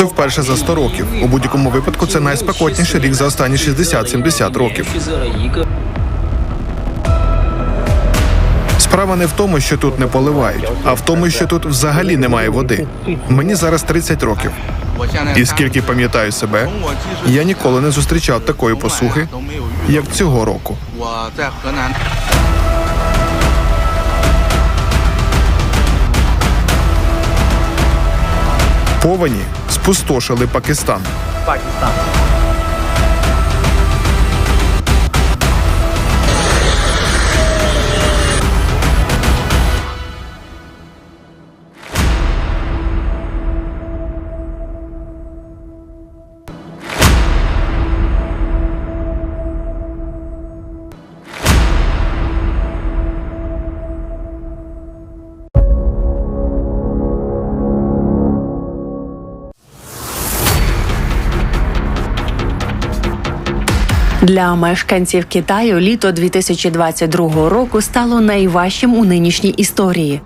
Це вперше за 100 років. У будь-якому випадку це найспекотніший рік за останні 60-70 років. Справа не в тому, що тут не поливають, а в тому, що тут взагалі немає води. Мені зараз 30 років. І скільки пам'ятаю себе, я ніколи не зустрічав такої посухи, як цього року. Повені спустошили Пакистан. Для мешканців Китаю літо 2022 року стало найважчим у нинішній історії.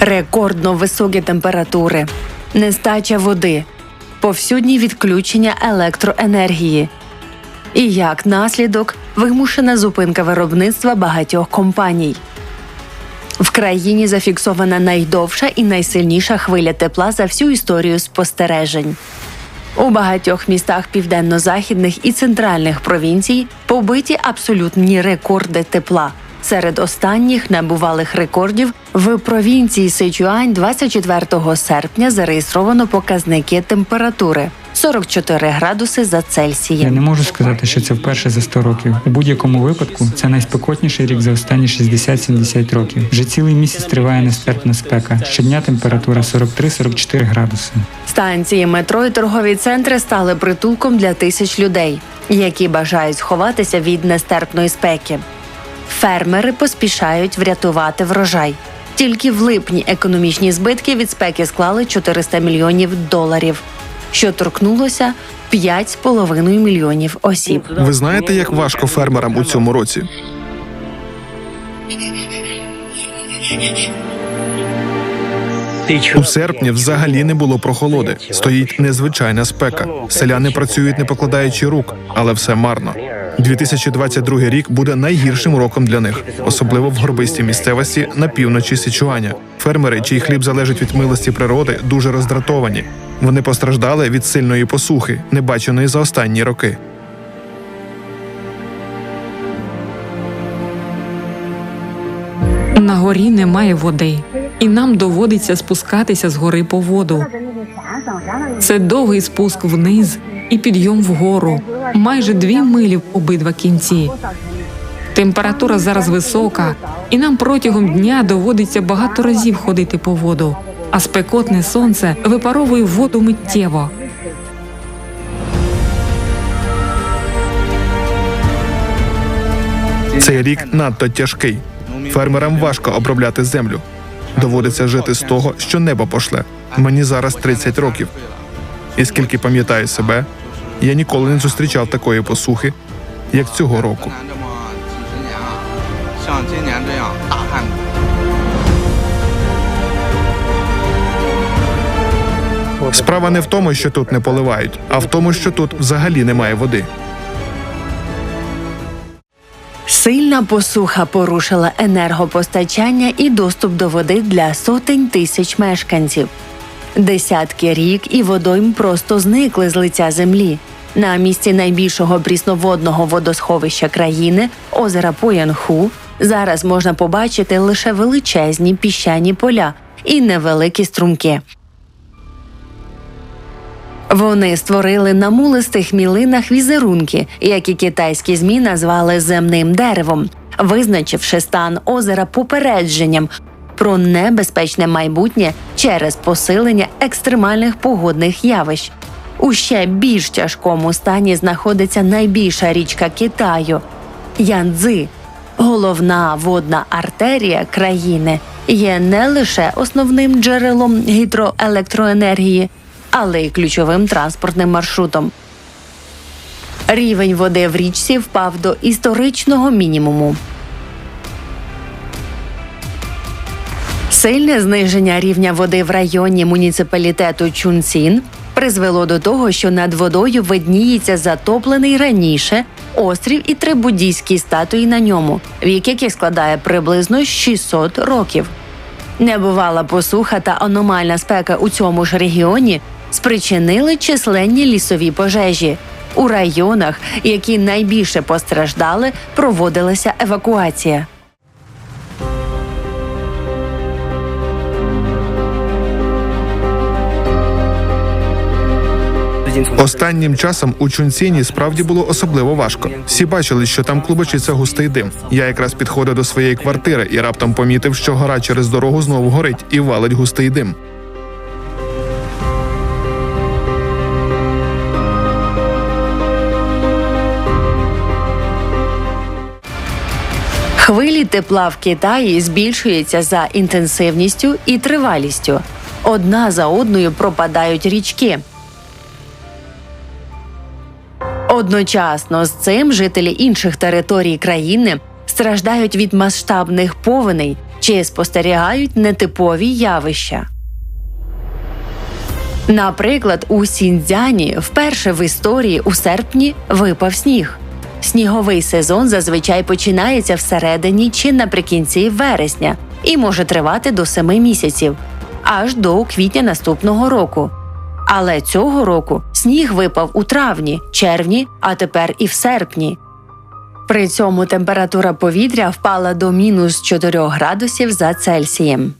Рекордно високі температури, нестача води, повсюдні відключення електроенергії. І як наслідок вимушена зупинка виробництва багатьох компаній. В країні зафіксована найдовша і найсильніша хвиля тепла за всю історію спостережень. У багатьох містах південно-західних і центральних провінцій побиті абсолютні рекорди тепла. Серед останніх набувалих рекордів в провінції Сичуань 24 серпня зареєстровано показники температури 44 градуси за Я не можу сказати, що це вперше за 100 років. У будь-якому випадку це найспекотніший рік за останні 60-70 років. Вже цілий місяць триває нестерпна спека. Щодня температура 43-44 градуси. Станції метро і торгові центри стали притулком для тисяч людей, які бажають сховатися від нестерпної спеки. Фермери поспішають врятувати врожай. Тільки в липні економічні збитки від спеки склали 400 мільйонів доларів, що торкнулося 5,5 мільйонів осіб. Ви знаєте, як важко фермерам у цьому році? У серпні взагалі не було прохолоди. Стоїть незвичайна спека. Селяни працюють не покладаючи рук, але все марно. 2022 рік буде найгіршим роком для них, особливо в горбистій місцевості на півночі Січуаня. Фермери, чий хліб залежить від милості природи, дуже роздратовані. Вони постраждали від сильної посухи, небаченої за останні роки. На горі немає води, і нам доводиться спускатися з гори по воду. Це довгий спуск вниз і підйом вгору, майже дві милі в обидва кінці. Температура зараз висока, і нам протягом дня доводиться багато разів ходити по воду, а спекотне сонце випаровує воду миттєво. Цей рік надто тяжкий. Фермерам важко обробляти землю доводиться жити з того, що небо пошле. Мені зараз 30 років. І скільки пам'ятаю себе, я ніколи не зустрічав такої посухи, як цього року. Справа не в тому, що тут не поливають, а в тому, що тут взагалі немає води. Сильна посуха порушила енергопостачання і доступ до води для сотень тисяч мешканців. Десятки рік і водойм просто зникли з лиця землі. На місці найбільшого прісноводного водосховища країни озера Поянху зараз можна побачити лише величезні піщані поля і невеликі струмки. Вони створили на мулистих мілинах візерунки, які китайські змі назвали земним деревом, визначивши стан озера попередженням про небезпечне майбутнє через посилення екстремальних погодних явищ. У ще більш тяжкому стані знаходиться найбільша річка Китаю Янцзи. Головна водна артерія країни є не лише основним джерелом гідроелектроенергії, але й ключовим транспортним маршрутом. Рівень води в річці впав до історичного мінімуму. Сильне зниження рівня води в районі муніципалітету Чунцін призвело до того, що над водою видніється затоплений раніше острів і три буддійські статуї на ньому, вік яких складає приблизно 600 років. Небувала посуха та аномальна спека у цьому ж регіоні спричинили численні лісові пожежі. У районах, які найбільше постраждали, проводилася евакуація. Останнім часом у Чунціні справді було особливо важко. Всі бачили, що там клубочиться густий дим. Я якраз підходив до своєї квартири і раптом помітив, що гора через дорогу знову горить і валить густий дим. Хвилі тепла в Китаї збільшуються за інтенсивністю і тривалістю. Одна за одною пропадають річки. Одночасно з цим жителі інших територій країни страждають від масштабних повеней чи спостерігають нетипові явища. Наприклад, у Сіньцзяні вперше в історії у серпні випав сніг. Сніговий сезон зазвичай починається всередині чи наприкінці вересня і може тривати до семи місяців, аж до квітня наступного року. Але цього року сніг випав у травні, червні, а тепер і в серпні. При цьому температура повітря впала до мінус 4 градусів за Цельсієм.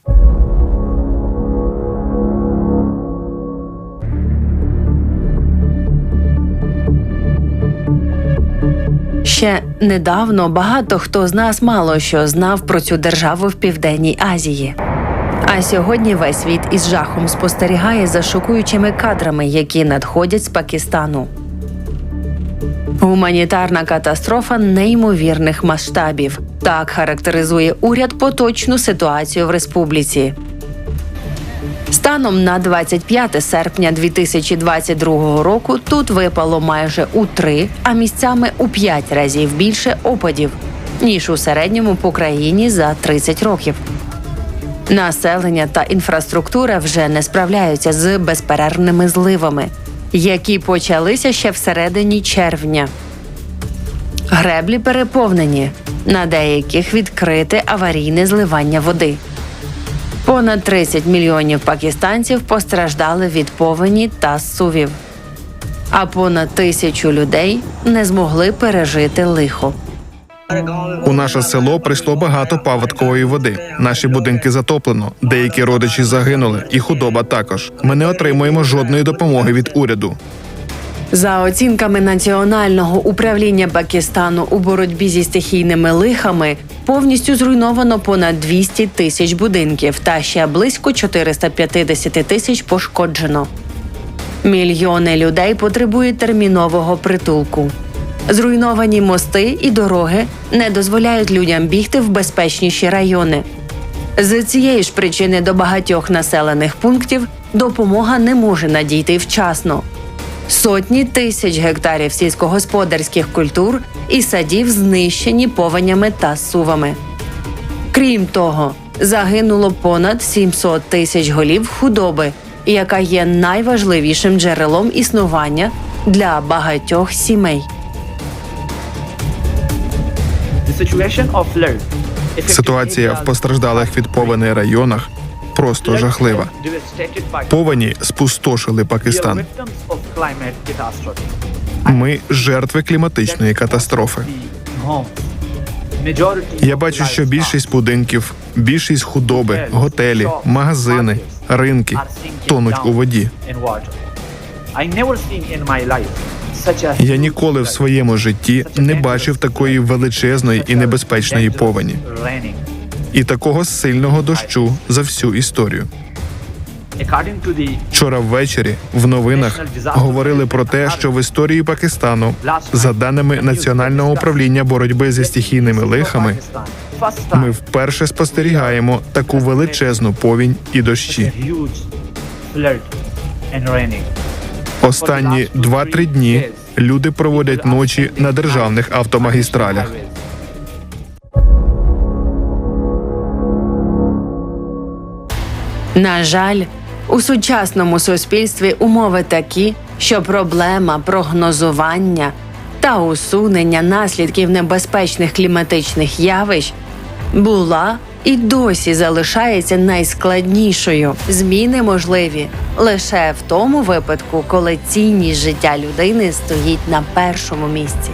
Ще недавно багато хто з нас мало що знав про цю державу в Південній Азії. А сьогодні весь світ із жахом спостерігає за шокуючими кадрами, які надходять з Пакистану. Гуманітарна катастрофа неймовірних масштабів. Так характеризує уряд поточну ситуацію в республіці. Станом на 25 серпня 2022 року тут випало майже у три, а місцями у п'ять разів більше опадів ніж у середньому по країні за 30 років. Населення та інфраструктура вже не справляються з безперервними зливами, які почалися ще всередині червня. Греблі переповнені, на деяких відкрите аварійне зливання води. Понад 30 мільйонів пакистанців постраждали від повені та сувів, а понад тисячу людей не змогли пережити лихо. У наше село прийшло багато паводкової води. Наші будинки затоплено, деякі родичі загинули, і худоба також. Ми не отримуємо жодної допомоги від уряду. За оцінками Національного управління Пакистану у боротьбі зі стихійними лихами, повністю зруйновано понад 200 тисяч будинків та ще близько 450 тисяч пошкоджено. Мільйони людей потребують термінового притулку. Зруйновані мости і дороги не дозволяють людям бігти в безпечніші райони. З цієї ж причини до багатьох населених пунктів допомога не може надійти вчасно. Сотні тисяч гектарів сільськогосподарських культур і садів знищені повенями та сувами. Крім того, загинуло понад 700 тисяч голів худоби, яка є найважливішим джерелом існування для багатьох сімей. Ситуація в постраждалих від повені районах просто жахлива. Повені спустошили Пакистан. Ми жертви кліматичної катастрофи. Я бачу, що більшість будинків, більшість худоби, готелі, магазини, ринки тонуть у воді. Я ніколи в своєму житті не бачив такої величезної і небезпечної повені і такого сильного дощу за всю історію. Вчора ввечері в новинах говорили про те, що в історії Пакистану, за даними Національного управління боротьби зі стихійними лихами, ми вперше спостерігаємо таку величезну повінь і дощі. Останні 2-3 дні люди проводять ночі на державних автомагістралях. На жаль, у сучасному суспільстві умови такі, що проблема прогнозування та усунення наслідків небезпечних кліматичних явищ була і досі залишається найскладнішою. Зміни можливі лише в тому випадку, коли цінність життя людини стоїть на першому місці.